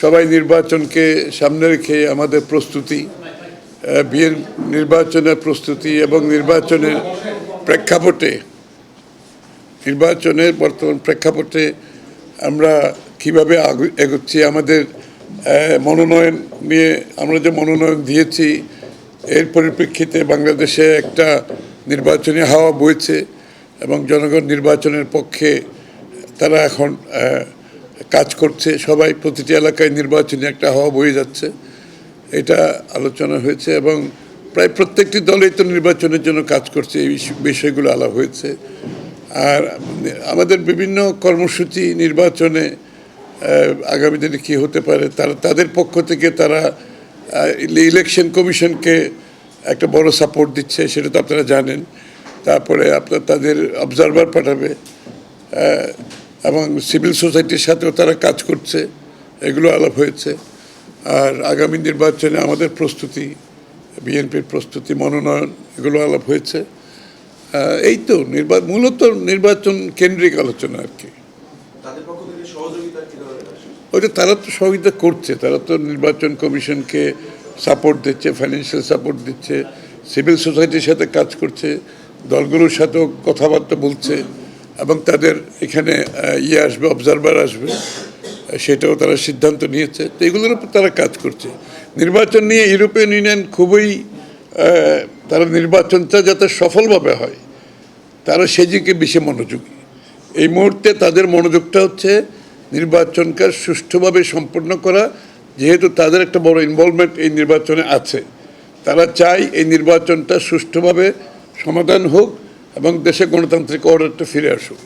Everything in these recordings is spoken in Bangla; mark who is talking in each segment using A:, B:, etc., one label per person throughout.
A: সবাই নির্বাচনকে সামনে রেখে আমাদের প্রস্তুতি বিয়ের নির্বাচনের প্রস্তুতি এবং নির্বাচনের প্রেক্ষাপটে, নির্বাচনের বর্তমান প্রেক্ষাপটে আমরা কীভাবে এগোচ্ছি, আমাদের মনোনয়ন নিয়ে আমরা যে মনোনয়ন দিয়েছি, এর পরিপ্রেক্ষিতে বাংলাদেশে একটা নির্বাচনী হাওয়া বইছে এবং জনগণ নির্বাচনের পক্ষে তারা এখন কাজ করছে, সবাই প্রতিটি এলাকায় নির্বাচনী একটা হওয়া বয়ে যাচ্ছে। এটা আলোচনা হয়েছে এবং প্রায় প্রত্যেকটি দলই তো নির্বাচনের জন্য কাজ করছে, এই বিষয়গুলো আলাপ হয়েছে। আর আমাদের বিভিন্ন কর্মসূচি নির্বাচনে আগামী দিনে কী হতে পারে, তারা তাদের পক্ষ থেকে তারা ইলেকশন কমিশনকে একটা বড় সাপোর্ট দিচ্ছে, সেটা তো আপনারা জানেন। তারপরে আপনার তাদের অবজারভার পাঠাবে। এবং সিভিল সোসাইটির সাথেও তারা কাজ করছে এগুলো আলাপ হয়েছে। আর আগামী নির্বাচনে আমাদের প্রস্তুতি বিএনপির প্রস্তুতি মনোনয়ন এগুলো আলাপ হয়েছে। এই তো নির্বাচন মূলত নির্বাচন কেন্দ্রিক আলোচনা আর কি? ওইটা তারা তো সহযোগিতা করছে তারা তো নির্বাচন কমিশনকে সাপোর্ট দিচ্ছে ফাইন্যান্সিয়াল সাপোর্ট দিচ্ছে সিভিল সোসাইটির সাথে কাজ করছে দলগুলোর সাথেও কথাবার্তা বলছে। এবং তাদের এখানে ইয়ে আসবে অবজারভার আসবে। সেটাও তারা সিদ্ধান্ত নিয়েছে। তো এগুলোর উপর তারা কাজ করছে। নির্বাচন নিয়ে ইউরোপিয়ান ইউনিয়ন খুবই তারা নির্বাচনটা যাতে সফলভাবে হয়, তারা সেদিকে বেশি মনোযোগী। এই মুহূর্তে তাদের মনোযোগটা হচ্ছে নির্বাচনকে সুষ্ঠুভাবে সম্পন্ন করা। যেহেতু তাদের একটা বড় ইনভলভমেন্ট এই নির্বাচনে আছে। তারা চায় এই নির্বাচনটা সুষ্ঠুভাবে সমাধান হোক। এবং দেশে গণতান্ত্রিক অর্ডারটা ফিরে আসুক।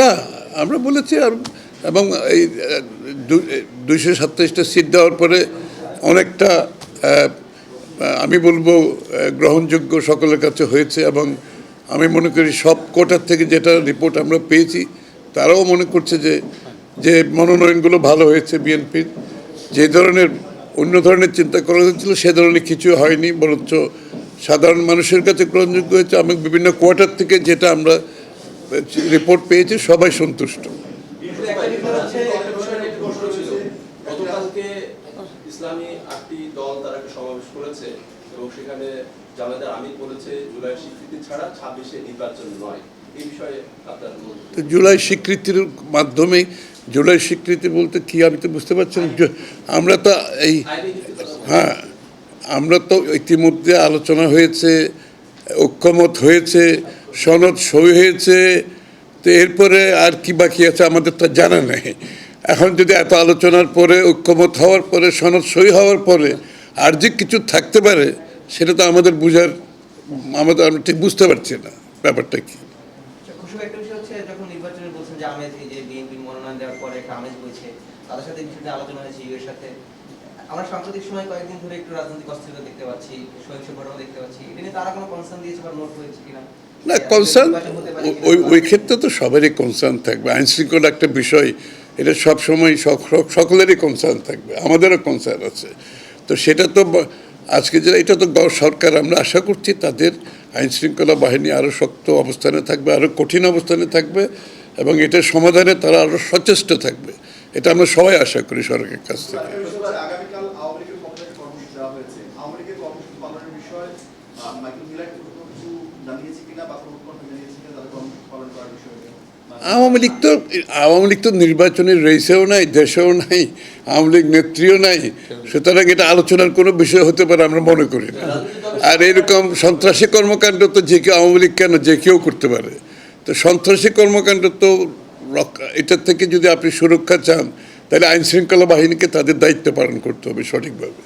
A: না, আমরা বলেছি আর, এবং এই দুইশো সাতত্রিশটা সিট দেওয়ার পরে অনেকটা আমি বলব গ্রহণযোগ্য সকলের কাছে হয়েছে এবং আমি মনে করি সব কোটার থেকে যেটা রিপোর্ট আমরা পেয়েছি, তারাও মনে করছে যে যে মনোনয়নগুলো ভালো হয়েছে বিএনপির, যে ধরনের অন্য ধরনের চিন্তা করা হয়েছিল সে ধরনের কিছু হয়নি বরঞ্চ সাধারণ মানুষের কাছে গ্রহণযোগ্য হয়েছে আমি বিভিন্ন কোয়ার্টার থেকে যেটা আমরা রিপোর্ট পেয়েছি সবাই সন্তুষ্ট
B: একটা বিষয় নিয়ে একটু প্রশ্ন ছিল। গতকালকে ইসলামী আটটি দল তারা একটা সমাবেশ করেছে এবং সেখানে জামায়াতের আমির বলেছে জুলাই স্বীকৃতি ছাড়া ছাব্বিশে নির্বাচন নয়
A: জুলাই স্বীকৃতির মাধ্যমে জুলাই স্বীকৃতি বলতে কি আমি তো বুঝতে পারছি আমরা তো এই হ্যাঁ আমরা তো ইতিমধ্যে আলোচনা হয়েছে, ঐক্যমত হয়েছে, সনদ সই হয়েছে, তো এরপরে আর কি বাকি আছে আমাদের তো জানা নেই। এখন যদি এত আলোচনার পরে, ঐক্যমত হওয়ার পরে, সনদ সই হওয়ার পরে আর যে কিছু থাকতে পারে, সেটা তো আমাদের বুঝার, আমাদের আমরা ঠিক বুঝতে পারছি না। ব্যাপারটা কি?
C: একটা বিষয় হচ্ছে যখন নির্বাচনে বলছেন যে আমেজ যে বিএনপি মনোনয়ন দেওয়ার পরে একটা আমেজ বইছে তাদের সাথে বিষয়টা আলোচনা হয়েছে ইউএর সাথে। আমরা সাম্প্রতিক সময় কয়েকদিন ধরে একটু রাজনৈতিক অস্থিরতা দেখতে পাচ্ছি সহিংস ঘটনা দেখতে পাচ্ছি। এটা নিয়ে তারা কোনো কনসার্ন দিয়েছে বা নোট কিনা?
A: না কনসার্ন? ওই ওই ক্ষেত্রে তো সবারই কনসার্ন থাকবে। আইন শৃঙ্খলা একটা বিষয় এটা সবসময় সকলেরই কনসার্ন থাকবে আমাদেরও কনসার্ন আছে। তো সেটা তো আজকে যেটা এটা তো সরকার, আমরা আশা করছি তাদের আইন শৃঙ্খলা বাহিনী আরও শক্ত অবস্থানে থাকবে আরও কঠিন অবস্থানে থাকবে এবং এটার সমাধানে তারা আরও সচেষ্ট থাকবে। এটা আমরা সবাই আশা করি সরকারের কাছ থেকে।
D: জানিয়েছে কিনা বা কোনো জানিয়েছে কিনা পালন করার বিষয়ে?
A: আওয়ামী লীগ তো আওয়ামী লীগ তো নির্বাচনের রেসেও নাই, দেশেও নাই, আওয়ামী লীগ নেত্রীও নাই। সুতরাং এটা আলোচনার কোনো বিষয় হতে পারে আমরা মনে করি না। আর এরকম সন্ত্রাসী কর্মকাণ্ড তো যে কেউ আওয়ামী লীগ কেন যে কেউ করতে পারে? তো সন্ত্রাসী কর্মকাণ্ড তো এটার থেকে যদি আপনি সুরক্ষা চান, তাহলে আইন শৃঙ্খলা বাহিনীকে তাদের দায়িত্ব পালন করতে হবে সঠিকভাবে।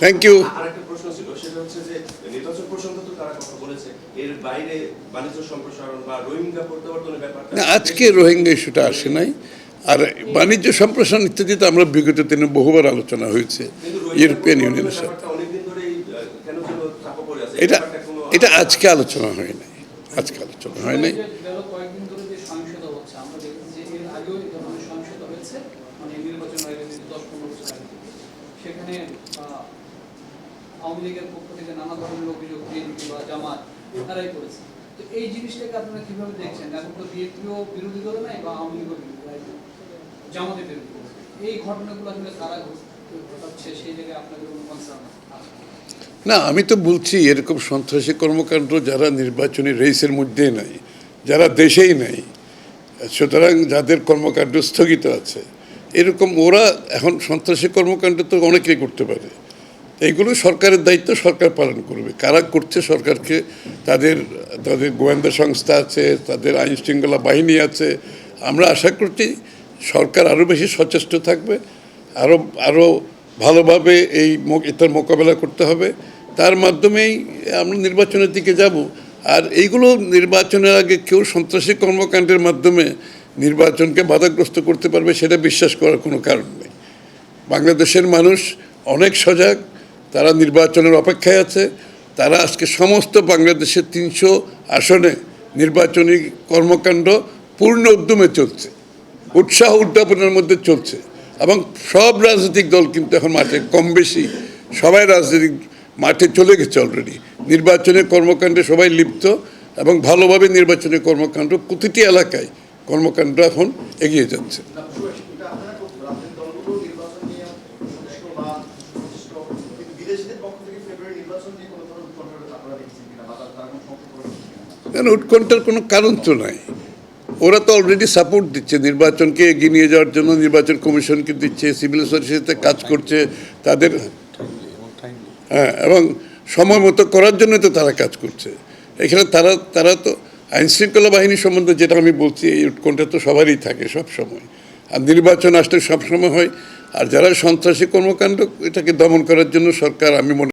A: থ্যাংক ইউ
B: আরেকটা প্রশ্ন ছিল সেটা হচ্ছে যে নির্বাচন প্রসঙ্গে তো তারা কথা বলেছে এর বাইরে বাণিজ্য সম্প্রসারণ বা রোহিঙ্গা প্রত্যাবর্তনের ব্যাপারটা
A: না আজকে রোহিঙ্গা ইস্যুটা আসে নাই। আর বাণিজ্য সম্প্রসারণ ইত্যাদিতে আমরা বিগত দিনে বহুবার আলোচনা হয়েছে ইউরোপিয়ান ইউনিয়নের সাথে। এটা এটা আজকে আলোচনা হয় নাই। আজকে আলোচনা হয় নাই।
E: গেল কয়েকদিন ধরে যে সহিংসতা হচ্ছে আমরা দেখছি যে এর আগেও এই ধরনের সহিংসতা হয়েছে। মানে। সেখানে আওয়ামী লীগের পক্ষ থেকে নানা ধরনের অভিযোগ বিএনপি বা জামাত তারাই করেছে। তো এই জিনিসটাকে আপনারা কীভাবে দেখছেন? এখন তো বিএনপিও বিরোধী দল নাই বা আওয়ামী লীগও বিরোধী জামাতে বিরোধী এই ঘটনাগুলো আসলে কারা ঘটাচ্ছে, সেই জায়গায় আপনাদের কোনো কনসার্ন
A: না। আমি তো বলছি, এরকম সন্ত্রাসী কর্মকাণ্ড যারা নির্বাচনী রেসের মধ্যে নাই, যারা দেশেই নাই, সুতরাং যাদের কর্মকাণ্ড স্থগিত আছে, এরকম ওরা এখন সন্ত্রাসী কর্মকাণ্ড তো অনেকেই করতে পারে। এইগুলো সরকারের দায়িত্ব, সরকার পালন করবে। কারা করছে সরকারকে, তাদের তাদের গোয়েন্দা সংস্থা আছে, তাদের আইন শৃঙ্খলা বাহিনী আছে। আমরা আশা করছি সরকার আরও বেশি সচেষ্ট থাকবে আরও আরও ভালোভাবে এই এটার মোকাবেলা করতে হবে। তার মাধ্যমেই আমরা নির্বাচনের দিকে যাব। আর এইগুলো নির্বাচনের আগে কেউ সন্ত্রাসী কর্মকাণ্ডের মাধ্যমে নির্বাচনকে বাধাগ্রস্ত করতে পারবে, সেটা বিশ্বাস করার কোনো কারণ নেই। বাংলাদেশের মানুষ অনেক সজাগ তারা নির্বাচনের অপেক্ষায় আছে। তারা আজকে সমস্ত বাংলাদেশের তিনশো আসনে নির্বাচনী কর্মকাণ্ড পূর্ণ উদ্যমে চলছে। উৎসাহ উদ্যাপনের মধ্যে চলছে এবং সব রাজনৈতিক দল কিন্তু এখন মাঠে কম বেশি সবাই রাজনৈতিক মাঠে চলে গেছে অলরেডি নির্বাচনের কর্মকাণ্ডে সবাই লিপ্ত এবং ভালোভাবে নির্বাচনের কর্মকাণ্ড প্রতিটি এলাকায় কর্মকাণ্ড এখন এগিয়ে যাচ্ছে
D: না, সুরেশ, এটা আপনারা করতে পারেন। রাজনৈতিক দলগুলো নির্বাচন নিয়ে সচেষ্ট বা সচেষ্ট, কিন্তু বিদেশিদের পক্ষ থেকে ফেব্রুয়ারি নির্বাচন নিয়ে কোনো ধরনের উৎকণ্ঠা আপনারা দেখছেন কিনা বা তারা তারা কোনো সংকট করে
A: কিনা? উৎকণ্ঠার কোনো কারণ তো নাই। ওরা তো অলরেডি সাপোর্ট দিচ্ছে। নির্বাচনকে এগিয়ে নিয়ে যাওয়ার জন্য নির্বাচন কমিশনকে দিচ্ছে সিভিল সোসাইটিতে কাজ করছে, তাদের হ্যাঁ এবং সময় মতো করার জন্য তো তারা কাজ করছে। এখানে তারা তারা তো আইন শৃঙ্খলা বাহিনী সম্বন্ধে যেটা আমি বলছি, এই উৎকণ্ঠা তো সবারই থাকে সব সময় আর নির্বাচন আসলে সবসময় হয়। আর যারা সন্ত্রাসী কর্মকাণ্ড এটাকে দমন করার জন্য সরকার, আমি মনে